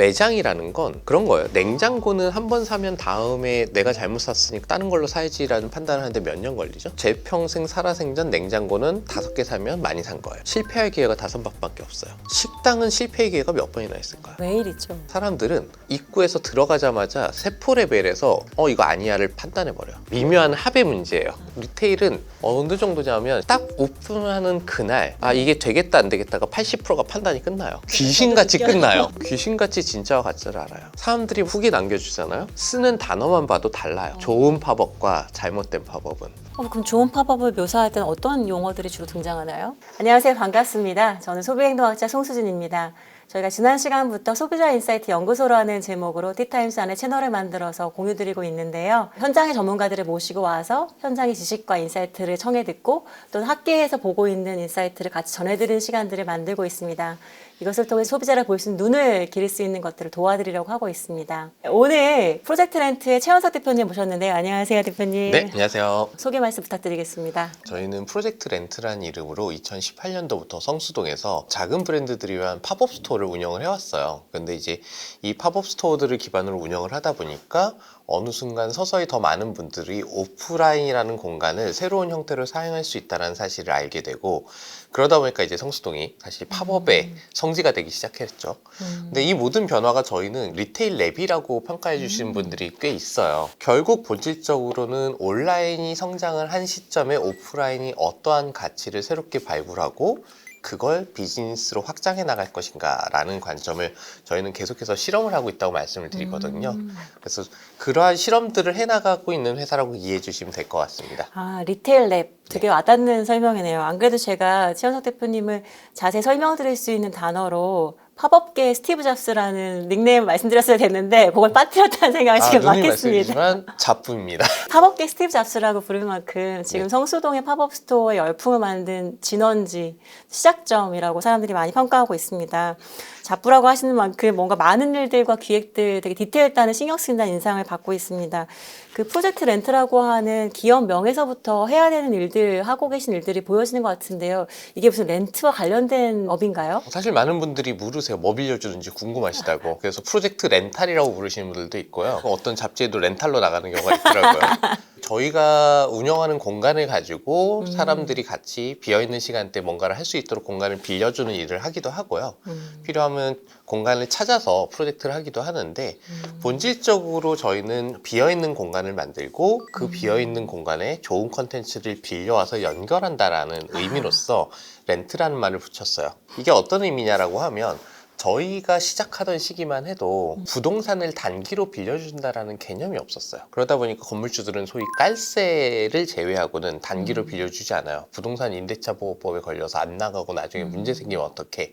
매장이라는 건 그런 거예요. 냉장고는 한 번 사면 다음에 내가 잘못 샀으니까 다른 걸로 사야지라는 판단을 하는데 몇 년 걸리죠? 제 평생 살아생전 냉장고는 다섯 개 사면 많이 산 거예요. 실패할 기회가 다섯 번밖에 없어요. 식당은 실패의 기회가 몇 번이나 있을까요? 매일 있죠. 사람들은 입구에서 들어가자마자 세포 레벨에서 어 이거 아니야를 판단해 버려 요. 미묘한 합의 문제예요. 리테일은 어느 정도냐면 딱 오픈하는 그날 아 이게 되겠다 안 되겠다가 80%가 판단이 끝나요. 귀신같이 끝나요. 귀신같이 진짜와 가짜를 알아요. 사람들이 후기 남겨주잖아요. 쓰는 단어만 봐도 달라요. 좋은 팝업과 잘못된 팝업은. 어, 그럼 좋은 팝업을 묘사할 때는 어떤 용어들이 주로 등장하나요? 안녕하세요. 반갑습니다. 저는 소비행동학자 송수진입니다. 저희가 지난 시간부터 소비자 인사이트 연구소라는 제목으로 티타임스 안에 채널을 만들어서 공유드리고 있는데요. 현장의 전문가들을 모시고 와서 현장의 지식과 인사이트를 청해 듣고 또는 학계에서 보고 있는 인사이트를 같이 전해드리는 시간들을 만들고 있습니다. 이것을 통해 소비자를 볼 수 있는 눈을 기를 수 있는 것들을 도와드리려고 하고 있습니다. 오늘 프로젝트 렌트의 최원석 대표님 모셨는데요. 안녕하세요, 대표님. 네 안녕하세요. 소개 말씀 부탁드리겠습니다. 저희는 프로젝트 렌트라는 이름으로 2018년도부터 성수동에서 작은 브랜드들을 위한 팝업 스토어 를 운영을 해왔어요. 근데 이제 이 팝업 스토어들을 기반으로 운영을 하다 보니까 어느 순간 서서히 더 많은 분들이 오프라인이라는 공간을 새로운 형태로 사용할 수 있다는 사실을 알게 되고 그러다 보니까 이제 성수동이 사실 팝업의 성지가 되기 시작했죠. 근데 이 모든 변화가 저희는 리테일 랩이라고 평가해 주시는 분들이 꽤 있어요. 결국 본질적으로는 온라인이 성장을 한 시점에 오프라인이 어떠한 가치를 새롭게 발굴하고 그걸 비즈니스로 확장해 나갈 것인가라는 관점을 저희는 계속해서 실험을 하고 있다고 말씀을 드리거든요. 그래서 그러한 실험들을 해 나가고 있는 회사라고 이해해 주시면 될 것 같습니다. 아, 리테일 랩. 되게 와닿는 설명이네요. 안 그래도 제가 최원석 대표님을 자세히 설명드릴 수 있는 단어로 팝업계 스티브 잡스라는 닉네임 말씀드렸어야 됐는데 그걸 빠뜨렸다는 생각이 지금 아, 누누이 많겠습니다. 말씀드리지만 작품입니다. 팝업계 스티브 잡스라고 부를 만큼 지금 네. 성수동의 팝업 스토어의 열풍을 만든 진원지, 시작점이라고 사람들이 많이 평가하고 있습니다. 잡부라고 하시는 만큼 뭔가 많은 일들과 기획들 되게 디테일다는 신경 쓰인다는 인상을 받고 있습니다. 그 프로젝트 렌트라고 하는 기업 명에서부터 해야 되는 일들, 하고 계신 일들이 보여지는 것 같은데요. 이게 무슨 렌트와 관련된 업인가요? 사실 많은 분들이 물으세요. 뭐 빌려주는지 궁금하시다고. 그래서 프로젝트 렌탈이라고 부르시는 분들도 있고요. 어떤 잡지에도 렌탈로 나가는 경우가 있더라고요. 저희가 운영하는 공간을 가지고 사람들이 같이 비어있는 시간대 뭔가를 할 수 있도록 공간을 빌려주는 일을 하기도 하고요. 필요하면 공간을 찾아서 프로젝트를 하기도 하는데 본질적으로 저희는 비어있는 공간을 만들고 그 비어있는 공간에 좋은 컨텐츠를 빌려와서 연결한다라는 의미로서 렌트라는 말을 붙였어요. 이게 어떤 의미냐라고 하면 저희가 시작하던 시기만 해도 부동산을 단기로 빌려준다라는 개념이 없었어요. 그러다 보니까 건물주들은 소위 깔세를 제외하고는 단기로 빌려주지 않아요. 부동산 임대차 보호법에 걸려서 안 나가고 나중에 문제 생기면 어떡해.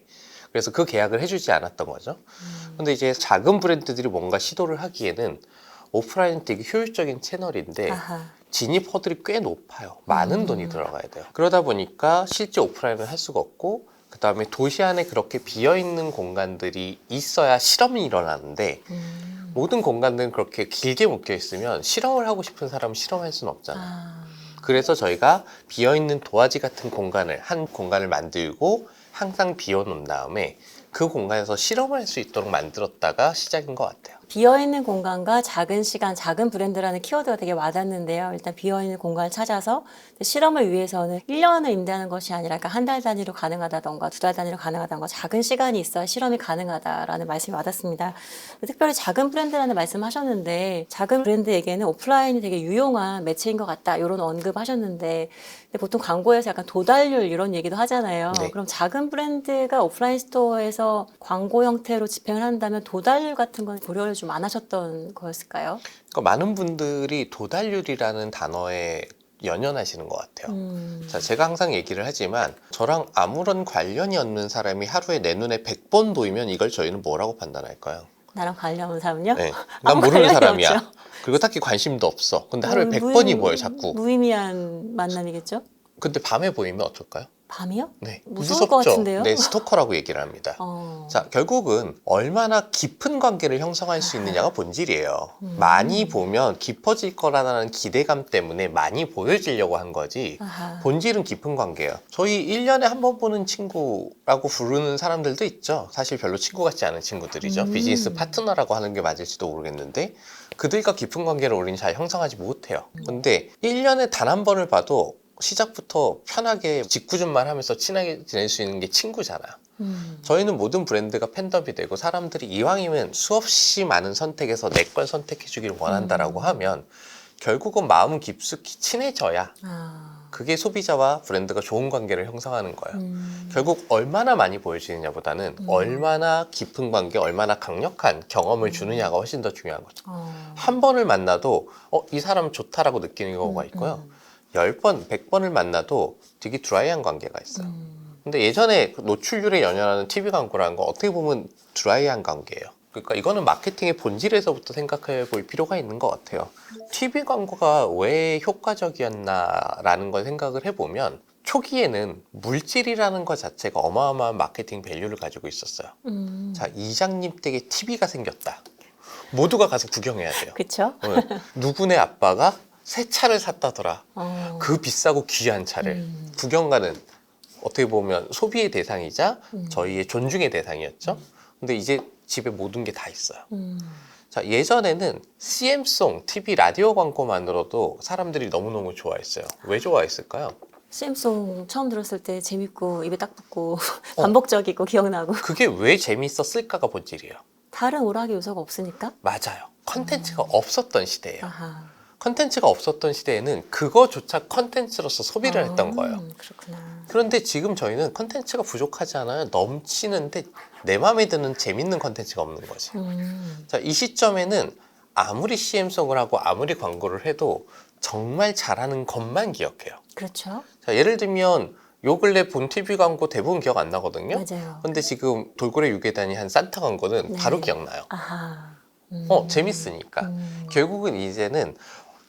그래서 그 계약을 해주지 않았던 거죠. 근데 이제 작은 브랜드들이 뭔가 시도를 하기에는 오프라인 되게 효율적인 채널인데 아하. 진입 허들이 꽤 높아요. 많은 돈이 들어가야 돼요. 그러다 보니까 실제 오프라인을 할 수가 없고 그 다음에 도시 안에 그렇게 비어있는 공간들이 있어야 실험이 일어나는데 음. 모든 공간들은 그렇게 길게 묶여 있으면 실험을 하고 싶은 사람은 실험할 수는 없잖아요. 아. 그래서 저희가 비어있는 도화지 같은 공간을 한 공간을 만들고 항상 비워놓은 다음에 그 공간에서 실험을 할수 있도록 만들었다가 시작인 것 같아요. 비어있는 공간과 작은 시간, 작은 브랜드라는 키워드가 되게 와닿는데요. 일단 비어있는 공간을 찾아서 실험을 위해서는 1년을 임대하는 것이 아니라 한달 단위로 가능하다던가 두 달 단위로 가능하다던가 작은 시간이 있어야 실험이 가능하다라는 말씀이 와닿습니다. 특별히 작은 브랜드라는 말씀 하셨는데 작은 브랜드에게는 오프라인이 되게 유용한 매체인 것 같다 이런 언급하셨는데 보통 광고에서 약간 도달률 이런 얘기도 하잖아요. 네. 그럼 작은 브랜드가 오프라인 스토어에서 광고 형태로 집행을 한다면 도달률 같은 건 고려를 좀 안 하셨던 거였을까요? 그러니까 많은 분들이 도달률이라는 단어에 연연하시는 것 같아요. 음. 자, 제가 항상 얘기를 하지만 저랑 아무런 관련이 없는 사람이 하루에 내 눈에 100번 보이면 이걸 저희는 뭐라고 판단할까요? 나랑 관련 없는 사람요? 네. 난 모르는 사람이야. 없죠. 그리고 딱히 관심도 없어. 근데 하루에 음, 100번이 무의- 보여, 자꾸. 무의미한 만남이겠죠? 근데 밤에 보이면 어떨까요? 밤이요? 네, 무서울 것 같은데요? 네, 스토커라고 얘기를 합니다. 어. 자, 결국은 얼마나 깊은 관계를 형성할 수 있느냐가 본질이에요. 음. 많이 보면 깊어질 거라는 기대감 때문에 많이 보여지려고 한 거지. 아하. 본질은 깊은 관계예요. 저희 1년에 한 번 보는 친구라고 부르는 사람들도 있죠. 사실 별로 친구 같지 않은 친구들이죠. 음. 비즈니스 파트너라고 하는 게 맞을지도 모르겠는데 그들과 깊은 관계를 우리는 잘 형성하지 못해요. 근데 1년에 단 한 번을 봐도 시작부터 편하게 직구준말 하면서 친하게 지낼 수 있는 게 친구잖아요. 음. 저희는 모든 브랜드가 팬덤이 되고 사람들이 이왕이면 수없이 많은 선택에서 내 걸 선택해 주길 원한다라고 음. 하면 결국은 마음은 깊숙이 친해져야 아. 그게 소비자와 브랜드가 좋은 관계를 형성하는 거예요. 음. 결국 얼마나 많이 보여지느냐 보다는 음. 얼마나 깊은 관계, 얼마나 강력한 경험을 주느냐가 훨씬 더 중요한 거죠. 어. 한 번을 만나도 어, 이 사람 좋다라고 느끼는 경우가 있고요. 음. 열 번, 백 번을 만나도 되게 드라이한 관계가 있어요. 음. 근데 예전에 그 노출률에 연연하는 TV 광고라는 거 어떻게 보면 드라이한 관계예요. 그러니까 이거는 마케팅의 본질에서부터 생각해 볼 필요가 있는 것 같아요. TV 광고가 왜 효과적이었나라는 걸 생각을 해보면 초기에는 물질이라는 것 자체가 어마어마한 마케팅 밸류를 가지고 있었어요. 음. 자, 이장님 댁에 TV가 생겼다. 모두가 가서 구경해야 돼요. 어, 누구네 아빠가 새 차를 샀다더라. 어. 그 비싸고 귀한 차를 음. 구경 가는 어떻게 보면 소비의 대상이자 음. 저희의 존중의 대상이었죠. 근데 이제 집에 모든 게 다 있어요. 음. 자, 예전에는 CM송, TV 라디오 광고만으로도 사람들이 너무너무 좋아했어요. 왜 좋아했을까요? CM송 처음 들었을 때 재밌고 입에 딱 붙고 어. 반복적이고 기억나고 그게 왜 재밌었을까가 본질이에요. 다른 오락의 요소가 없으니까? 맞아요. 컨텐츠가 없었던 시대예요. 아하. 컨텐츠가 없었던 시대에는 그거조차 컨텐츠로서 소비를 했던 아, 거예요. 그렇구나. 그런데 지금 저희는 컨텐츠가 부족하지 않아요. 넘치는데 내 마음에 드는 재밌는 컨텐츠가 없는 거지. 음. 자, 이 시점에는 아무리 CM송을 하고 아무리 광고를 해도 정말 잘하는 것만 기억해요. 그렇죠. 자, 예를 들면 요 근래 본 TV 광고 대부분 기억 안 나거든요. 맞아요. 근데 지금 돌고래 유괴단이 한 산타 광고는 네. 바로 기억나요. 아하. 음. 어, 재밌으니까. 음. 결국은 이제는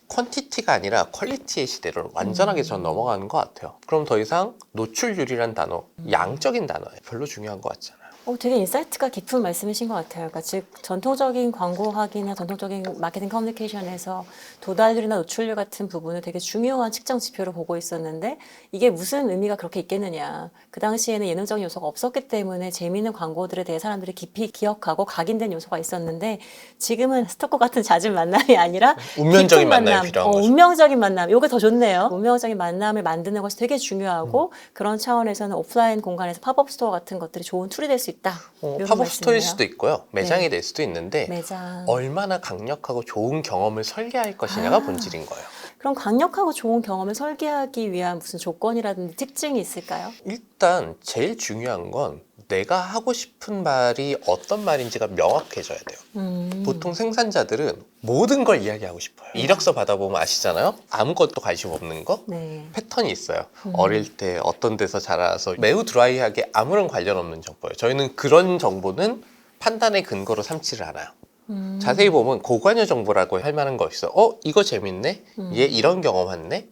퀄티티가 아니라 퀄리티의 시대로 완전하게 전 음. 넘어가는 것 같아요. 그럼 더 이상 노출률이란 단어, 양적인 단어예요. 별로 중요한 것 같잖아요. 어, 되게 인사이트가 깊은 말씀이신 것 같아요. 그러니까 즉 전통적인 광고학이나 전통적인 마케팅 커뮤니케이션에서 도달률이나 노출률 같은 부분을 되게 중요한 측정 지표로 보고 있었는데 이게 무슨 의미가 그렇게 있겠느냐. 그 당시에는 예능적인 요소가 없었기 때문에 재미있는 광고들에 대해 사람들이 깊이 기억하고 각인된 요소가 있었는데 지금은 스토커 같은 잦은 만남이 아니라 운명적인 깊은 만남이 만남, 필요한 어, 거죠. 운명적인 만남. 요게 더 좋네요. 운명적인 만남을 만드는 것이 되게 중요하고 음. 그런 차원에서는 오프라인 공간에서 팝업 스토어 같은 것들이 좋은 툴이 될 수 있다. 어, 이런 팝업 스토어일 말씀이네요. 수도 있고요. 매장이 네. 될 수도 있는데 매장. 얼마나 강력하고 좋은 경험을 설계할 것이냐가 아. 본질인 거예요. 그럼 강력하고 좋은 경험을 설계하기 위한 무슨 조건이라든지 특징이 있을까요? 일단 제일 중요한 건 내가 하고 싶은 말이 어떤 말인지가 명확해져야 돼요. 음. 보통 생산자들은 모든 걸 이야기하고 싶어요. 이력서 받아보면 아시잖아요? 아무것도 관심 없는 거? 네. 패턴이 있어요. 음. 어릴 때 어떤 데서 자라서 매우 드라이하게 아무런 관련 없는 정보예요. 저희는 그런 정보는 판단의 근거로 삼지를 않아요. 음. 자세히 보면 고관여 정보라고 할 만한 거 있어요. 어, 이거 재밌네? 음. 얘 이런 경험 했네?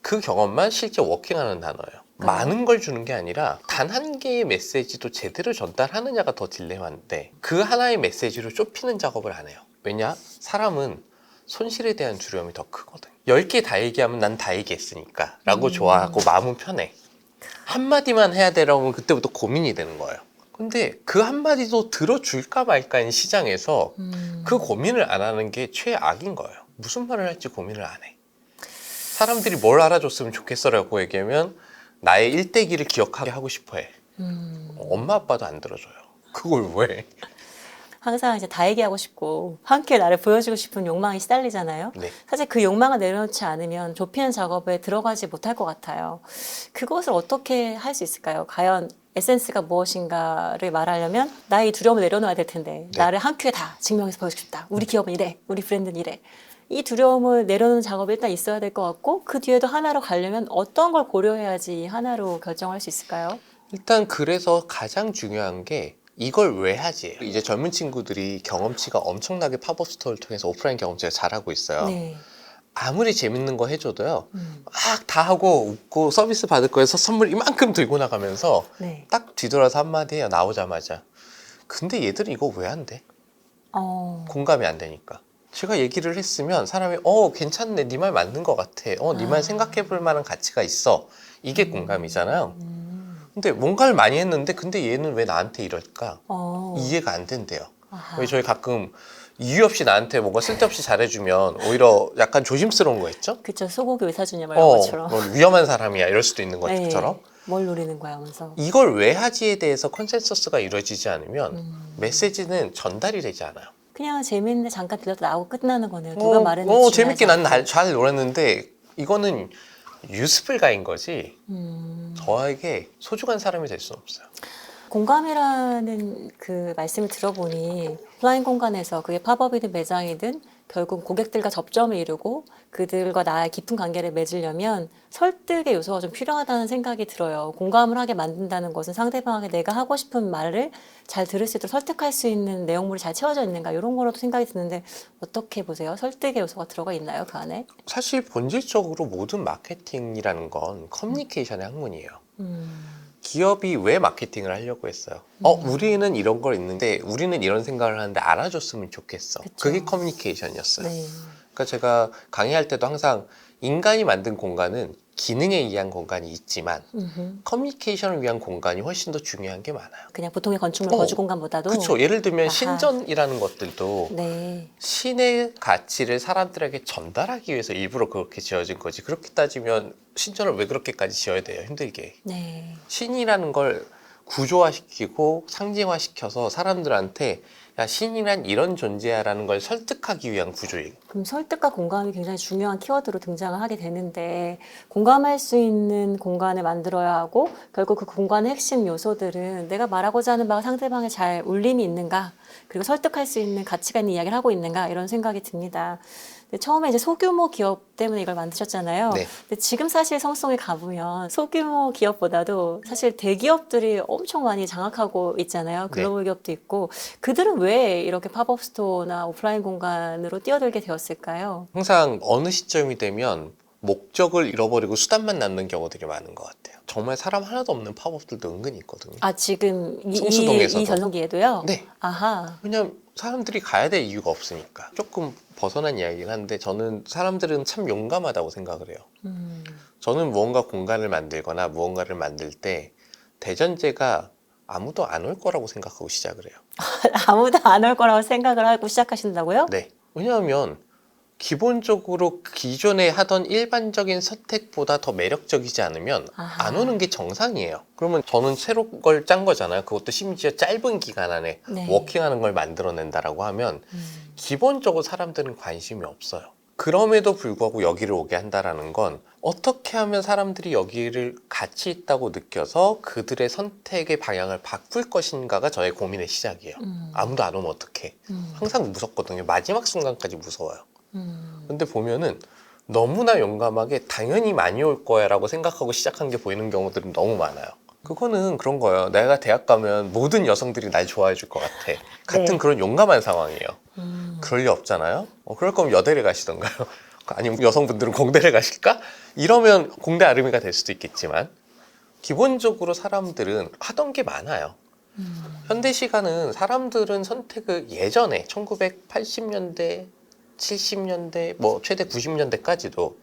그 경험만 실제 워킹하는 단어예요. 아. 많은 걸 주는 게 아니라 단 한 개의 메시지도 제대로 전달하느냐가 더 딜레마인데 그 하나의 메시지로 좁히는 작업을 안 해요. 왜냐? 사람은 손실에 대한 두려움이 더 크거든. 10개 다 얘기하면 난 다 얘기했으니까 라고 음. 좋아하고 마음은 편해. 한마디만 해야 되라면 그때부터 고민이 되는 거예요. 근데 그 한마디도 들어줄까 말까인 시장에서 음. 그 고민을 안 하는 게 최악인 거예요. 무슨 말을 할지 고민을 안 해. 사람들이 뭘 알아줬으면 좋겠어라고 얘기하면 나의 일대기를 기억하게 하고 싶어 해. 음. 엄마 아빠도 안 들어줘요. 그걸 왜? 항상 이제 다 얘기하고 싶고 함께 나를 보여주고 싶은 욕망이 시달리잖아요. 네. 사실 그 욕망을 내려놓지 않으면 좁히는 작업에 들어가지 못할 것 같아요. 그것을 어떻게 할 수 있을까요? 과연 에센스가 무엇인가를 말하려면 나의 두려움을 내려놓아야 될 텐데 네. 나를 한 큐에 다 증명해서 보여주고 싶다. 우리 기업은 이래. 우리 브랜드는 이래. 이 두려움을 내려놓는 작업이 일단 있어야 될 것 같고 그 뒤에도 하나로 가려면 어떤 걸 고려해야지 하나로 결정할 수 있을까요? 일단 그래서 가장 중요한 게 이걸 왜 하지? 이제 젊은 친구들이 경험치가 엄청나게 팝업 스토어를 통해서 오프라인 경험치가 잘하고 있어요. 네. 아무리 재밌는 거 해줘도요. 음. 막다 하고 웃고 서비스 받을 거에서 선물 이만큼 들고 나가면서 네. 딱 뒤돌아서 한마디 해요. 나오자마자. 근데 얘들은 이거 왜 안 돼? 어. 공감이 안 되니까. 제가 얘기를 했으면 사람이 어 괜찮네 네 말 맞는 것 같아 어 네말 아. 생각해 볼 만한 가치가 있어 이게 음. 공감이잖아요 음. 근데 뭔가를 많이 했는데 근데 얘는 왜 나한테 이럴까 어. 이해가 안 된대요. 왜 저희 가끔 이유 없이 나한테 뭔가 쓸데없이 잘해주면 오히려 약간 조심스러운 거 있죠 그쵸 소고기 의사주냐 말 어, 것처럼. 뭐 위험한 사람이야 이럴 수도 있는 네. 것처럼 뭘 노리는 거야 하면서. 이걸 왜 하지에 대해서 컨센서스가 이루어지지 않으면 음. 메시지는 전달이 되지 않아요 그냥 재밌는데 잠깐 들렸다 나오고 끝나는 거네요. 누가 어, 말했는지. 어, 재밌게 난. 잘 놀았는데 이거는 유스플가인 거지 음. 저에게 소중한 사람이 될 수는 없어요. 공감이라는 그 말씀을 들어보니 플라인 공간에서 그게 팝업이든 매장이든 결국 고객들과 접점을 이루고 그들과 나의 깊은 관계를 맺으려면 설득의 요소가 좀 필요하다는 생각이 들어요. 공감을 하게 만든다는 것은 상대방에게 내가 하고 싶은 말을 잘 들을 수 있도록 설득할 수 있는 내용물이 잘 채워져 있는가 이런 거로도 생각이 드는데 어떻게 보세요? 설득의 요소가 들어가 있나요 그 안에? 사실 본질적으로 모든 마케팅이라는 건 커뮤니케이션의 학문이에요. 음, 기업이 왜 마케팅을 하려고 했어요? 어, 음. 우리는 이런 걸 있는데 우리는 이런 생각을 하는데 알아줬으면 좋겠어. 그쵸. 그게 커뮤니케이션이었어요. 네. 그러니까 제가 강의할 때도 항상 인간이 만든 공간은 기능에 의한 공간이 있지만 음흠. 커뮤니케이션을 위한 공간이 훨씬 더 중요한 게 많아요. 그냥 보통의 건축물 어, 거주 공간보다도 그렇죠. 예를 들면 아하. 신전이라는 것들도 네. 신의 가치를 사람들에게 전달하기 위해서 일부러 그렇게 지어진 거지. 그렇게 따지면 신전을 왜 그렇게까지 지어야 돼요? 힘들게. 네. 신이라는 걸 구조화시키고 상징화시켜서 사람들한테 야 신이란 이런 존재야라는 걸 설득하기 위한 구조예요. 그럼 설득과 공감이 굉장히 중요한 키워드로 등장을 하게 되는데 공감할 수 있는 공간을 만들어야 하고 결국 그 공간의 핵심 요소들은 내가 말하고자 하는 바가 상대방에 잘 울림이 있는가 그리고 설득할 수 있는 가치가 있는 이야기를 하고 있는가 이런 생각이 듭니다. 근데 처음에 이제 소규모 기업 때문에 이걸 만드셨잖아요. 네. 근데 지금 사실 성송에 가보면 소규모 기업보다도 사실 대기업들이 엄청 많이 장악하고 있잖아요. 글로벌 기업도 있고 그들은 왜 이렇게 팝업 스토어나 오프라인 공간으로 뛰어들게 되었을까요? 항상 어느 시점이 되면 목적을 잃어버리고 수단만 남는 경우들이 많은 것 같아요. 정말 사람 하나도 없는 팝업들도 은근히 있거든요. 아 지금 이, 이, 전성기에도요? 네. 아하. 왜냐면 사람들이 가야 될 이유가 없으니까. 조금 벗어난 이야기긴 한데 저는 사람들은 참 용감하다고 생각을 해요. 음. 저는 무언가 공간을 만들거나 무언가를 만들 때 대전제가 아무도 안 올 거라고 생각하고 시작을 해요. 아무도 안 올 거라고 생각을 하고 시작하신다고요? 네. 왜냐하면 기본적으로 기존에 하던 일반적인 선택보다 더 매력적이지 않으면 아하. 안 오는 게 정상이에요. 그러면 저는 새로운 걸짠 거잖아요. 그것도 심지어 짧은 기간 안에 네. 워킹하는 걸 만들어낸다라고 하면 음. 기본적으로 사람들은 관심이 없어요. 그럼에도 불구하고 여기를 오게 한다라는 건 어떻게 하면 사람들이 여기를 가치 있다고 느껴서 그들의 선택의 방향을 바꿀 것인가가 저의 고민의 시작이에요. 음. 아무도 안 오면 어떡해. 음. 항상 무섭거든요. 마지막 순간까지 무서워요. 음. 근데 보면은 너무나 용감하게 당연히 많이 올 거야라고 생각하고 시작한 게 보이는 경우들은 너무 많아요. 그거는 그런 거예요. 내가 대학 가면 모든 여성들이 날 좋아해 줄 것 같아. 같은 네. 그런 용감한 상황이에요. 음. 그럴 리 없잖아요. 어, 그럴 거면 여대를 가시던가요. 아니면 여성분들은 공대를 가실까? 이러면 공대 아름이가 될 수도 있겠지만 기본적으로 사람들은 하던 게 많아요. 음. 현대 시간은 사람들은 선택을 예전에 1980년대, 70년대, 뭐 최대 90년대까지도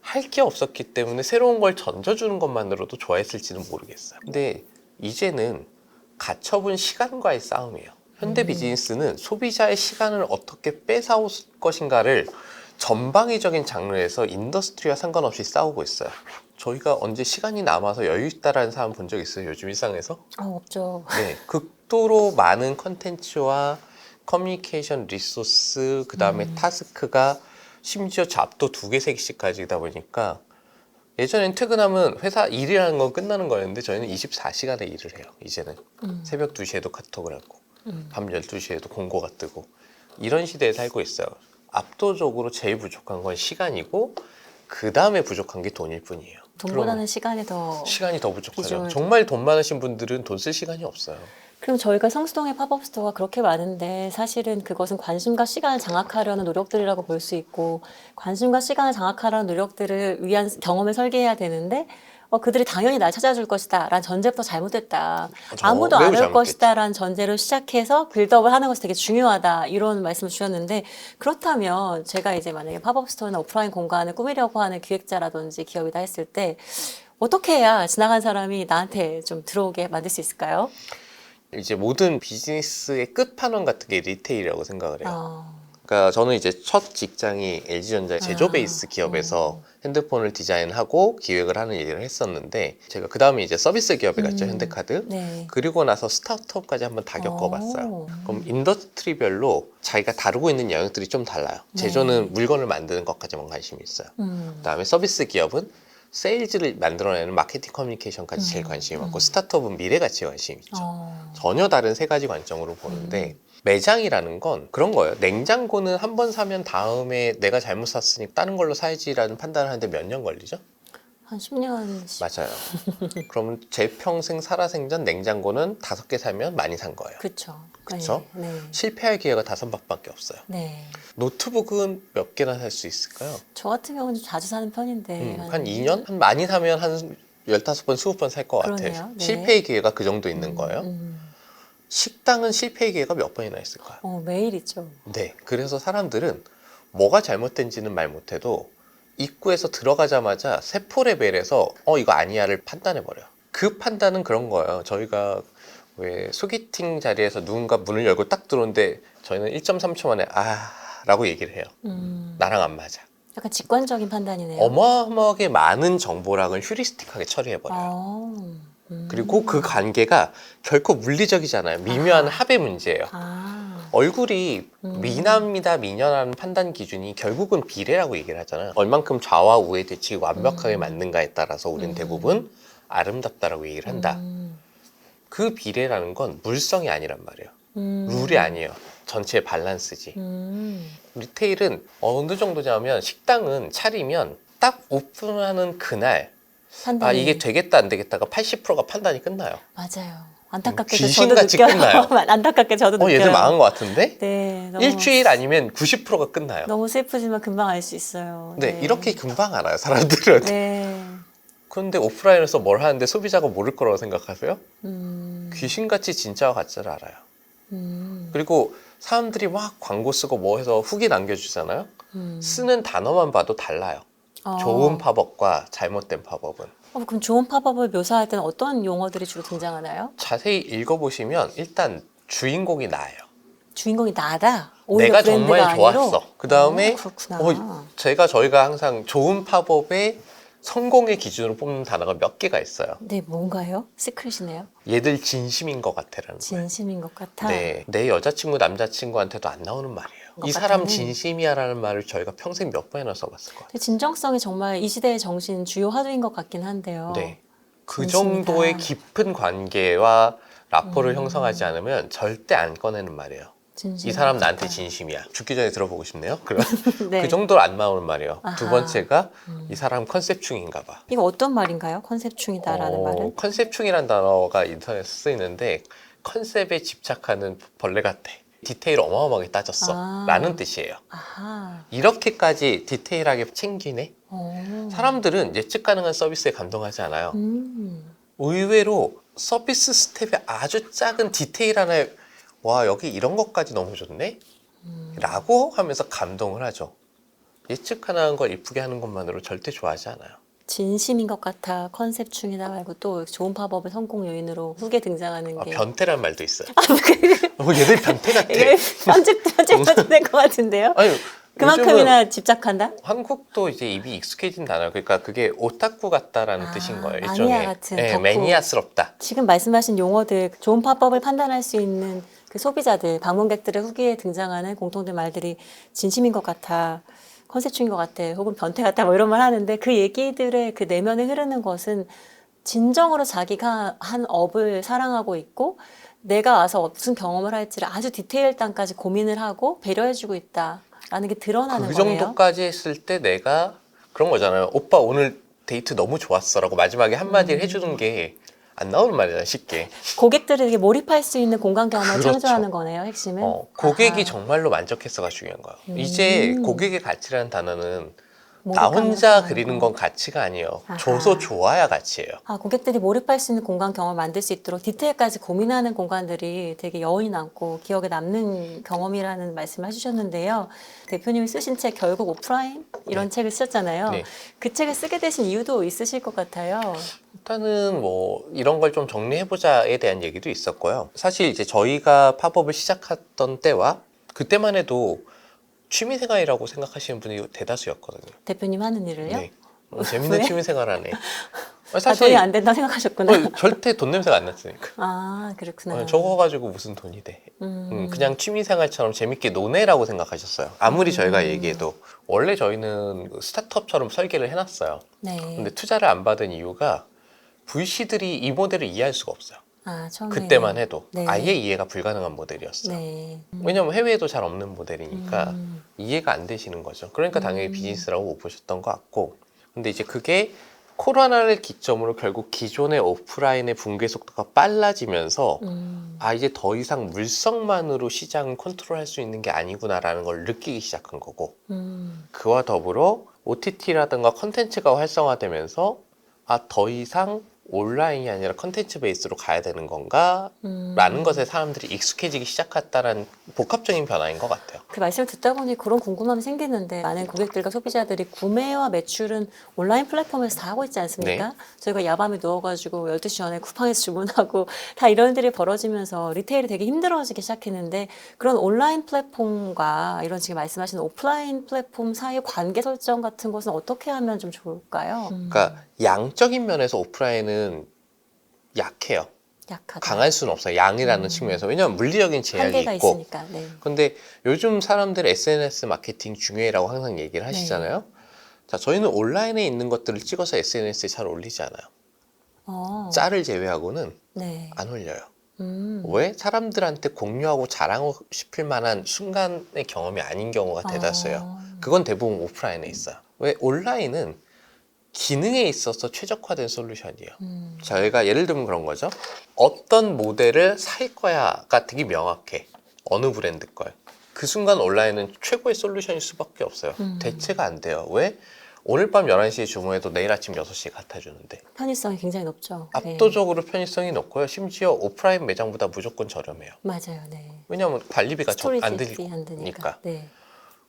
할 게 없었기 때문에 새로운 걸 던져주는 것만으로도 좋아했을지는 모르겠어요. 근데 이제는 가처분 시간과의 싸움이에요. 현대 음. 비즈니스는 소비자의 시간을 어떻게 뺏어올 것인가를 전방위적인 장르에서 인더스트리와 상관없이 싸우고 있어요. 저희가 언제 시간이 남아서 여유 있다라는 사람 본 적 있어요? 요즘 일상에서? 아, 없죠. 네, 극도로 많은 컨텐츠와 커뮤니케이션 리소스, 그 다음에 음. 타스크가 심지어 잡도 두 개, 세 개씩까지다 보니까 예전엔 퇴근하면 회사 일이라는 건 끝나는 거였는데 저희는 24시간에 일을 해요, 이제는. 음. 새벽 2시에도 카톡을 하고, 음. 밤 12시에도 공고가 뜨고, 이런 시대에 살고 있어요. 압도적으로 제일 부족한 건 시간이고, 그 다음에 부족한 게 돈일 뿐이에요. 돈보다는 시간이 더 시간이 더 부족하죠. 정말 돈 많으신 분들은 돈 쓸 시간이 없어요. 그럼 저희가 성수동의 팝업 스토어가 그렇게 많은데 사실은 그것은 관심과 시간을 장악하려는 노력들이라고 볼 수 있고 관심과 시간을 장악하려는 노력들을 위한 경험을 설계해야 되는데 어, 그들이 당연히 날 찾아줄 것이다 라는 전제부터 잘못됐다. 저 아무도 안 올. 것이다 라는 전제로 시작해서 빌드업을 하는 것이 되게 중요하다 이런 말씀을 주셨는데 그렇다면 제가 이제 만약에 팝업 스토어나 오프라인 공간을 꾸미려고 하는 기획자라든지 기업이다 했을 때 어떻게 해야 지나간 사람이 나한테 좀 들어오게 만들 수 있을까요? 이제 모든 비즈니스의 끝판왕 같은 게 리테일이라고 생각을 해요. 어, 그러니까 저는 이제 첫 직장이 LG전자 제조 아, 베이스 기업에서 어. 핸드폰을 디자인하고 기획을 하는 일을 했었는데 제가 그 다음에 이제 서비스 기업에 갔죠 음. 현대카드. 네. 그리고 나서 스타트업까지 한번 다 겪어봤어요. 오. 그럼 인더스트리별로 자기가 다루고 있는 영역들이 좀 달라요. 네. 제조는 물건을 만드는 것까지만 관심이 있어요. 음. 그다음에 서비스 기업은 세일즈를 만들어내는 마케팅 커뮤니케이션까지 제일 음, 관심이 많고 음. 스타트업은 미래 가치에 관심이 있죠. 어. 전혀 다른 세 가지 관점으로 보는데 음. 매장이라는 건 그런 거예요. 냉장고는 한 번 사면 다음에 내가 잘못 샀으니 다른 걸로 사야지라는 판단을 하는데 몇 년 걸리죠? 한 10년씩. 맞아요. 그러면 제 평생 살아생전 냉장고는 다섯 개 사면 많이 산 거예요. 그쵸. 그쵸? 네. 네. 실패할 기회가 다섯 번밖에 없어요. 네. 노트북은 몇 개나 살 수 있을까요? 저 같은 경우는 좀 자주 사는 편인데. 음, 한 2년? 한 많이 사면 한 15번, 20번 살 것 같아요. 네. 실패의 기회가 그 정도 있는 거예요. 음. 식당은 실패의 기회가 몇 번이나 있을까요? 어, 매일 있죠. 네. 그래서 사람들은 뭐가 잘못된지는 말 못해도 입구에서 들어가자마자 세포 레벨에서 어 이거 아니야를 판단해 버려요. 그 판단은 그런 거예요. 저희가 왜 소개팅 자리에서 누군가 문을 열고 딱 들어오는데 저희는 1.3초 만에 아라고 얘기를 해요. 음. 나랑 안 맞아. 약간 직관적인 판단이네요. 어마어마하게 많은 정보량을 휴리스틱하게 처리해 버려요. 어. 음. 그리고 그 관계가 결코 물리적이잖아요. 미묘한 합의 문제예요. 아. 얼굴이 음. 미남이다 미녀라는 판단 기준이 결국은 비례라고 얘기를 하잖아요. 얼만큼 좌와 우의 대칭이 완벽하게 음. 맞는가에 따라서 우리는 음. 대부분 아름답다라고 얘기를 한다. 음. 그 비례라는 건 물성이 아니란 말이에요. 음. 룰이 아니에요. 전체의 밸런스지. 음. 리테일은 어느 정도냐면 식당은 차리면 딱 오픈하는 그날 판단이. 아 이게 되겠다 안 되겠다가 80%가 판단이 끝나요. 맞아요. 안타깝게도 음, 저도 느껴요. 끝나요. 안타깝게 저도 어 느껴요. 얘들 망한 것 같은데? 네. 너무, 일주일 아니면 90%가 끝나요. 너무 슬프지만 금방 알 수 있어요. 네, 이렇게 금방 알아요, 사람들은. 네. 그런데 오프라인에서 뭘 하는데 소비자가 모를 거라고 생각하세요? 음. 귀신같이 진짜와 가짜를 알아요. 음. 그리고 사람들이 막 광고 쓰고 뭐 해서 후기 남겨주잖아요. 음. 쓰는 단어만 봐도 달라요. 어. 좋은 팝업과 잘못된 팝업은. 어, 그럼 좋은 팝업을 묘사할 때는 어떤 용어들이 주로 등장하나요? 자세히 읽어보시면 일단 주인공이 나예요. 주인공이 나다. 오히려 내가 브랜드가 정말 아니로? 좋았어. 그 다음에 어, 그렇구나. 어, 제가 저희가 항상 좋은 팝업의 성공의 기준으로 뽑는 단어가 몇 개가 있어요. 네, 뭔가요? 시크릿이네요. 얘들 진심인 것 같아라는 거예요. 진심인 것 같아. 네, 내 여자친구 남자친구한테도 안 나오는 말이에요. 것이 사람. 진심이야라는 말을 저희가 평생 몇 번이나 써봤을 것 같아요. 진정성이 정말 이 시대의 정신 주요 화두인 것 같긴 한데요. 네, 그 어, 진심이다. 정도의 깊은 관계와 라포를 음. 형성하지 않으면 절대 안 꺼내는 말이에요. 진심. 이 사람 나한테 진심이야. 죽기 전에 들어보고 싶네요. 그럼 네. 그 정도로 안 나오는 말이에요. 두 아하. 번째가 음. 이 사람 컨셉충인가 봐. 이거 어떤 말인가요? 컨셉충이다라는 어, 말은? 컨셉충이라는 단어가 인터넷에 쓰이는데 컨셉에 집착하는 벌레 같아. 디테일 어마어마하게 따졌어. 아. 라는 뜻이에요. 아하. 이렇게까지 디테일하게 챙기네? 어. 사람들은 예측 가능한 서비스에 감동하지 않아요. 음. 의외로 서비스 스텝의 아주 작은 디테일 하나에 와 여기 이런 것까지 너무 좋네? 음. 라고 하면서 감동을 하죠. 예측 가능한 걸 이쁘게 하는 것만으로 절대 좋아하지 않아요. 진심인 것 같아 컨셉 충이다 말고 또 좋은 팝업의 성공 요인으로 후계 등장하는 아, 게 변태란 말도 있어요. 그- 어, 얘들 변태 같아. 이게 편집 편집해도 될것 같은데요? 아니 요즘은 그만큼이나 집착한다? 한국도 이제 입이 익숙해진 단어. 그러니까 그게 오타쿠 같다라는 아, 뜻인 거예요. 마니아 일종의 같은, 예, 덕후. 매니아스럽다. 지금 말씀하신 용어들 좋은 팝업을 판단할 수 있는 그 소비자들 방문객들의 후기에 등장하는 공통된 말들이 진심인 것 같아 컨셉충인 것 같아 혹은 변태 같아 뭐 이런 말 하는데 그 얘기들의 그 내면에 흐르는 것은 진정으로 자기가 한 업을 사랑하고 있고 내가 와서 무슨 경험을 할지를 아주 디테일 단까지 고민을 하고 배려해주고 있다라는 게 드러나는 그 거예요. 정도까지 했을 때 내가 그런 거잖아요. 오빠 오늘 데이트 너무 좋았어라고 마지막에 한마디를 음. 해주는 게 안 나오는 말이잖아요, 쉽게. 고객들에게 몰입할 수 있는 공간 경험을 그렇죠. 창조하는 거네요, 핵심은. 어, 고객이 아하. 정말로 만족했어가 중요한 거예요. 이제 음. 고객의 가치라는 단어는 나 혼자 그리는. 건 가치가 아니에요. 아하. 줘서 좋아야 가치예요. 아, 고객들이 몰입할 수 있는 공간 경험을 만들 수 있도록 디테일까지 고민하는 공간들이 되게 여운이 남고 기억에 남는 경험이라는 말씀을 해주셨는데요. 대표님이 쓰신 책 결국 오프라인 이런 책을 쓰셨잖아요. 네. 그 책을 쓰게 되신 이유도 있으실 것 같아요. 일단은 뭐 이런 걸 좀 정리해보자에 대한 얘기도 있었고요. 사실 이제 저희가 팝업을 시작했던 때와 그때만 해도 취미생활이라고 생각하시는 분이 대다수였거든요. 대표님 하는 일을요? 네. 어, 재밌는 왜? 취미생활 하네. 아, 사실 돈이 안 된다 생각하셨구나. 어, 절대 돈 냄새가 안 났으니까. 아, 그렇구나. 어, 저거 가지고 무슨 돈이 돼. 음. 음, 그냥 취미생활처럼 재밌게 노네라고 생각하셨어요. 아무리 저희가 음. 얘기해도 원래 저희는 스타트업처럼 설계를 해놨어요. 네. 근데 투자를 안 받은 이유가 VC들이 이 모델을 이해할 수가 없어요. 아. 그때만 해도 네. 아예 이해가 불가능한 모델이었어요. 네. 왜냐면 해외에도 잘 없는 모델이니까 음. 이해가 안 되시는 거죠. 그러니까 당연히 음. 비즈니스라고 못 보셨던 것 같고. 근데 이제 그게 코로나를 기점으로 결국 기존의 오프라인의 붕괴 속도가 빨라지면서 음. 아 이제 더 이상 물성만으로 시장을 컨트롤할 수 있는 게 아니구나라는 걸 느끼기 시작한 거고 음. 그와 더불어 OTT라든가 컨텐츠가 활성화되면서 아 더 이상 온라인이 아니라 컨텐츠 베이스로 가야 되는 건가? 음. 라는 것에 사람들이 익숙해지기 시작했다는 복합적인 변화인 것 같아요. 그 말씀을 듣다 보니 그런 궁금함이 생기는데 많은 고객들과 소비자들이 구매와 매출은 온라인 플랫폼에서 다 하고 있지 않습니까? 네. 저희가 야밤에 누워가지고 12시 전에 쿠팡에서 주문하고 다 이런 일이 벌어지면서 리테일이 되게 힘들어지기 시작했는데 그런 온라인 플랫폼과 이런 지금 말씀하신 오프라인 플랫폼 사이의 관계 설정 같은 것은 어떻게 하면 좀 좋을까요? 그러니까 양적인 면에서 오프라인은 약해요. 약하다. 강할 수는 없어요. 양이라는 측면에서. 왜냐하면 물리적인 제약이 한계가 있고. 있으니까. 네. 근데 요즘 사람들 SNS 마케팅 중요해라고 항상 얘기를 하시잖아요. 네. 자, 저희는 온라인에 있는 것들을 찍어서 SNS에 잘 올리지 않아요. 어, 짤을 제외하고는 네. 안 올려요. 음. 왜? 사람들한테 공유하고 자랑하고 싶을 만한 순간의 경험이 아닌 경우가 대다수예요. 어. 그건 대부분 오프라인에 있어요. 왜? 온라인은 기능에 있어서 최적화된 솔루션이에요. 음. 저희가 예를 들면 그런 거죠. 어떤 모델을 살 거야가 되게 명확해. 어느 브랜드 걸. 그 순간 온라인은 최고의 솔루션일 수밖에 없어요. 음. 대체가 안 돼요. 왜? 오늘 밤 11시에 주문해도 내일 아침 6시에 갖다 주는데. 편의성이 굉장히 높죠. 네. 압도적으로 편의성이 높고요. 심지어 오프라인 매장보다 무조건 저렴해요. 맞아요. 네. 왜냐하면 관리비가 안피 들니까. 안 드니까. 네.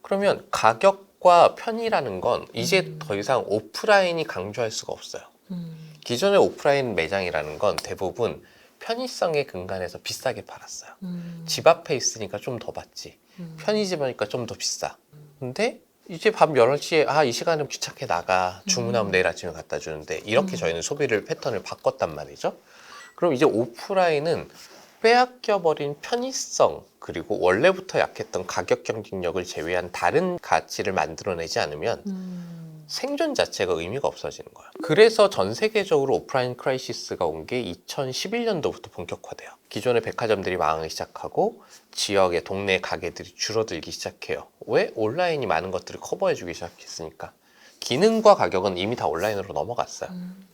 그러면 가격 과 편의라는 건 이제 음. 더 이상 오프라인이 강조할 수가 없어요. 음. 기존의 오프라인 매장이라는 건 대부분 편의성에 근간해서 비싸게 팔았어요. 음. 집 앞에 있으니까 좀 더 받지. 음. 편의점이니까 좀 더 비싸. 근데 이제 밤 11시에 아, 이 시간은 귀찮게 나가. 주문하면 음. 내일 아침에 갖다 주는데 이렇게 음. 저희는 소비를 패턴을 바꿨단 말이죠. 그럼 이제 오프라인은 빼앗겨버린 편의성 그리고 원래부터 약했던 가격 경쟁력을 제외한 다른 가치를 만들어내지 않으면 음. 생존 자체가 의미가 없어지는 거예요. 그래서 전 세계적으로 오프라인 크라이시스가 온 게 2011년도부터 본격화돼요. 기존의 백화점들이 망하기 시작하고 지역의 동네 가게들이 줄어들기 시작해요. 왜? 온라인이 많은 것들을 커버해주기 시작했으니까. 기능과 가격은 이미 다 온라인으로 넘어갔어요. 음.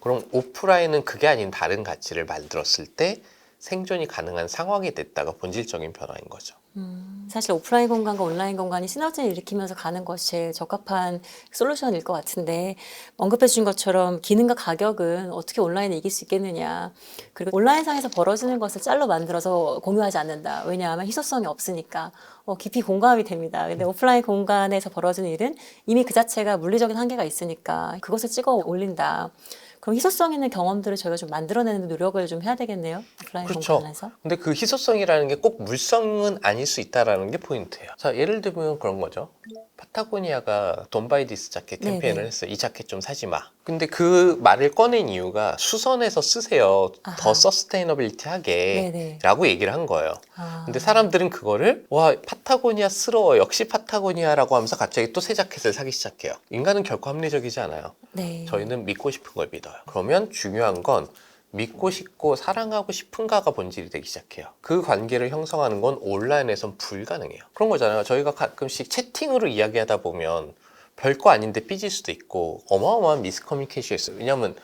그럼 오프라인은 그게 아닌 다른 가치를 만들었을 때 생존이 가능한 상황이 됐다가 본질적인 변화인 거죠. 음. 사실 오프라인 공간과 온라인 공간이 시너지를 일으키면서 가는 것이 제일 적합한 솔루션일 것 같은데 언급해 주신 것처럼 기능과 가격은 어떻게 온라인에 이길 수 있겠느냐. 그리고 온라인상에서 벌어지는 것을 짤로 만들어서 공유하지 않는다. 왜냐하면 희소성이 없으니까. 어, 깊이 공감이 됩니다. 근데 오프라인 공간에서 벌어지는 일은 이미 그 자체가 물리적인 한계가 있으니까 그것을 찍어 올린다 그럼 희소성 있는 경험들을 저희가 좀 만들어내는 노력을 좀 해야 되겠네요 오프라인 그렇죠. 공간에서 근데 그 희소성이라는 게 꼭 물성은 아닐 수 있다라는 게 포인트예요. 자, 예를 들면 그런 거죠. 파타고니아가 돈바이디스 자켓 캠페인을 네네. 했어요. 이 자켓 좀 사지 마. 근데 그 말을 꺼낸 이유가 수선해서 쓰세요. 아하. 더 서스테이너빌티 하게. 네네. 라고 얘기를 한 거예요. 아. 근데 사람들은 그거를 와 파타고니아 스러워 역시 파타고니아라고 하면서 갑자기 또 새 자켓을 사기 시작해요. 인간은 결코 합리적이지 않아요. 네. 저희는 믿고 싶은 걸 믿어요. 그러면 중요한 건 믿고 싶고 사랑하고 싶은가가 본질이 되기 시작해요. 그 관계를 형성하는 건 온라인에선 불가능해요. 그런 거잖아요. 저희가 가끔씩 채팅으로 이야기하다 보면 별거 아닌데 삐질 수도 있고 어마어마한 미스커뮤니케이션이 있어요. 왜냐하면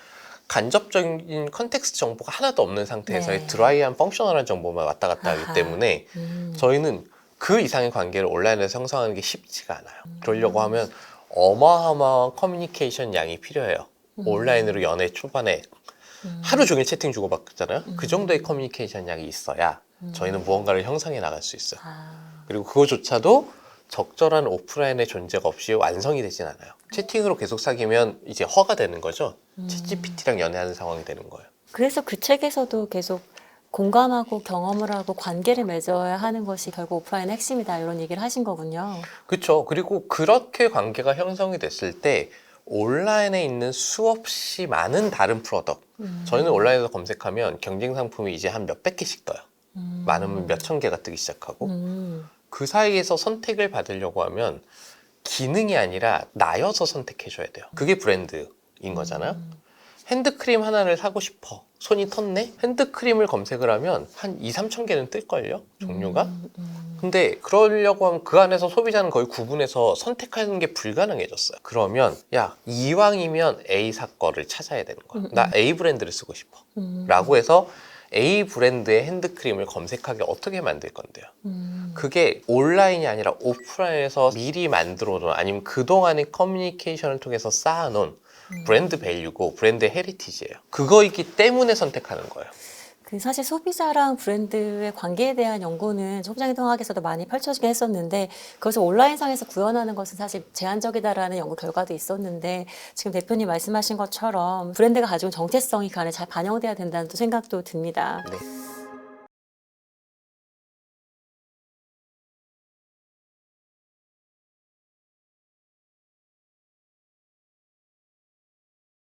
간접적인 컨텍스트 정보가 하나도 없는 상태에서의 네. 드라이한 펑셔널한 정보만 왔다 갔다 하기 아하. 때문에 음. 저희는 그 이상의 관계를 온라인에서 형성하는 게 쉽지가 않아요. 음. 그러려고 하면 어마어마한 커뮤니케이션 양이 필요해요. 온라인으로 연애 초반에 음. 하루 종일 채팅 주고받잖아요. 그 정도의 커뮤니케이션 양이 있어야 저희는 무언가를 형성해 나갈 수 있어요. 아, 그리고 그거조차도 적절한 오프라인의 존재가 없이 완성이 되진 않아요. 채팅으로 계속 사귀면 이제 허가 되는 거죠. 챗GPT랑 연애하는 상황이 되는 거예요. 그래서 그 책에서도 계속 공감하고 경험을 하고 관계를 맺어야 하는 것이 결국 오프라인의 핵심이다 이런 얘기를 하신 거군요. 그렇죠. 그리고 그렇게 관계가 형성이 됐을 때 온라인에 있는 수없이 많은 다른 프로덕트. 음. 저희는 온라인에서 검색하면 경쟁 상품이 이제 한 몇백 개씩 떠요. 음. 많으면 몇 천 개가 뜨기 시작하고 음. 그 사이에서 선택을 받으려고 하면 기능이 아니라 나여서 선택해줘야 돼요. 그게 브랜드인 거잖아요. 음. 핸드크림 하나를 사고 싶어. 손이 텄네? 핸드크림을 검색을 하면 한 2, 3천 개는 뜰걸요? 종류가? 음, 음. 근데 그러려고 하면 그 안에서 소비자는 거의 구분해서 선택하는 게 불가능해졌어요. 그러면 야 이왕이면 A 사 거를 찾아야 되는 거야. 음, 나 A 브랜드를 쓰고 싶어. 음. 라고 해서 A 브랜드의 핸드크림을 검색하게 어떻게 만들 건데요? 음. 그게 온라인이 아니라 오프라인에서 미리 만들어 놓은 아니면 그동안의 커뮤니케이션을 통해서 쌓아놓은 브랜드 밸류고 브랜드 헤리티지예요. 그거이기 때문에 선택하는 거예요. 그 사실 소비자랑 브랜드의 관계에 대한 연구는 소비자행 통학에서도 많이 펼쳐지긴 했었는데 그것을 온라인상에서 구현하는 것은 사실 제한적이다라는 연구 결과도 있었는데 지금 대표님 말씀하신 것처럼 브랜드가 가지고 정체성이 그 안에 잘 반영돼야 된다는 또 생각도 듭니다. 네.